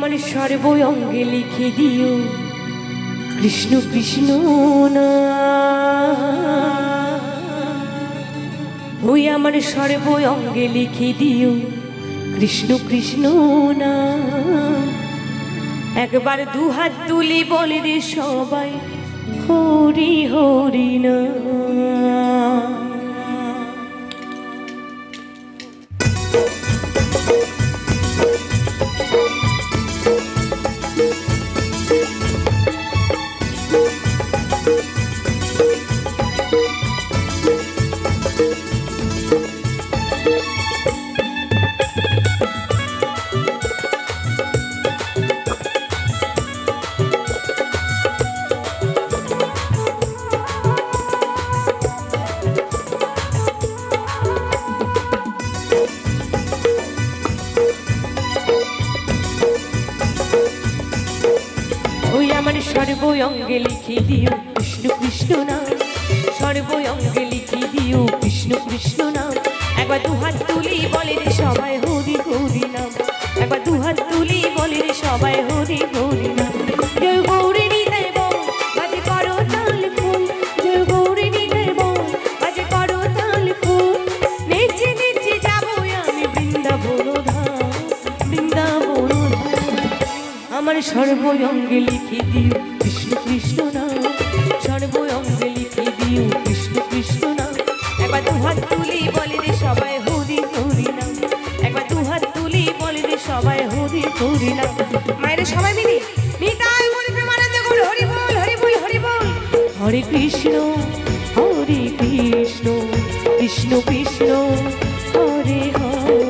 আমার সর্ব অঙ্গে লিখে দিও। কৃষ্ণ কৃষ্ণ না। ওই আমার সর্ব অঙ্গে লিখে দিও। কৃষ্ণ কৃষ্ণ না। একবার দু হাত তুলি বলে রে সবাই, হরি হরি না। আমার সর্ব অঙ্গে লিখে দিও কৃষ্ণ কৃষ্ণ নাম। সর্ব অঙ্গে লিখে দিও কৃষ্ণ কৃষ্ণ নাম। একবার দু হাত তুলি বলে রে সবাই হরি হরি নাম। একবার দু হাত তুলি বলে রে সবাই হরি আমার সর্ব অঙ্গে লিখে দিও কৃষ্ণ কৃষ্ণ নাম। সর্ব অঙ্গে লিখে দিও কৃষ্ণ কৃষ্ণ নাম। একবার দু হাত তুলি বলে রে সবাই হরি হরি নাম। একবার দু হাত তুলি বলে রে সবাই হরি হরি নাম। মায়ের সবাই মিলি, নিতাই হরি প্রেমানন্দ গুণ হরি বল হরি বল হরি বল। হরে কৃষ্ণ হরে কৃষ্ণ কৃষ্ণ কৃষ্ণ, হরে হরে।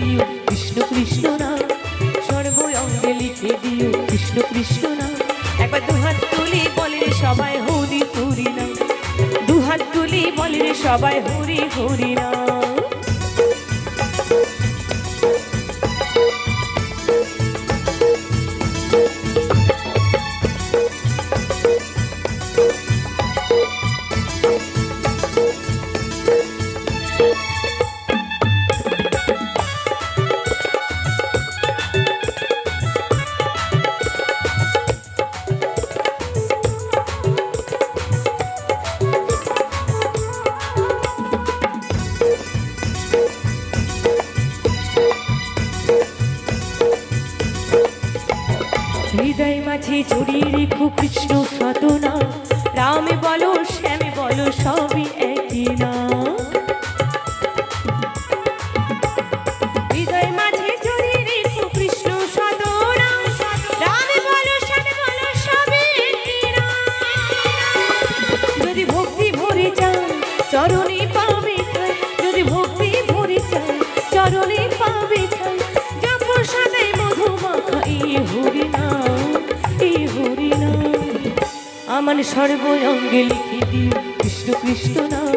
দিও, কৃষ্ণ কৃষ্ণ নাম সর্ব অঙ্গে লিখে দিও, কৃষ্ণ কৃষ্ণ নাম একবার দু হাত তুলি বলে সবাই হরি হরি না। দু হাত তুলি বলে সবাই হরি হরি নাম জড়িয়ে রেখো কৃষ্ণ সাধনা। রামে বলো শ্যামে বলো সবই আমার সর্ব অঙ্গে লিখে দিও, কৃষ্ণ কৃষ্ণ নাম।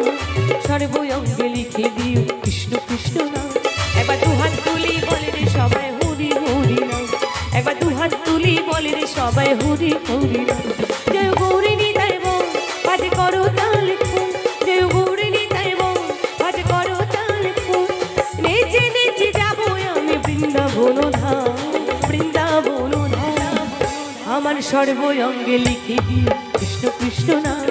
সর্ব অঙ্গে লিখে দিও, কৃষ্ণ কৃষ্ণ নাম। একবার দু হাত তুলি বলে রে সবাই হরি হরি নাম। একবার দু হাত তুলি বলে রে সবাই হরি হরি নাম। জয় গৌরী নিতাই বল বাজে করো তাল জয় গৌরী নিতাই বল বাজে করো তাল নেচে নেচে যাব আমি বৃন্দাবন ধাম বৃন্দাবন ধাম। আমার সর্ব অঙ্গে লিখে দিও কৃষ্ণ কৃষ্ণ নাম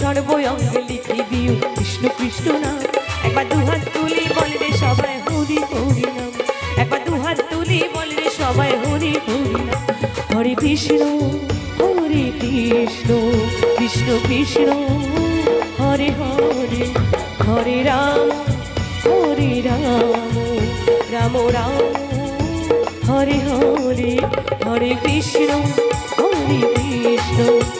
সর্বঙ্গে লিখে দিও কৃষ্ণ কৃষ্ণ নাম একবার দুহাত তুলি বলবে সবাই হরি হরি নাম। একবার দুহাত তুলি বলে রে সবাই হরি হরি নাম। হরে কৃষ্ণ হরে কৃষ্ণ কৃষ্ণ কৃষ্ণ হরে হরে হরে রাম হরে রাম রাম রাম। হরে হরে হরে কৃষ্ণ হরে কৃষ্ণ।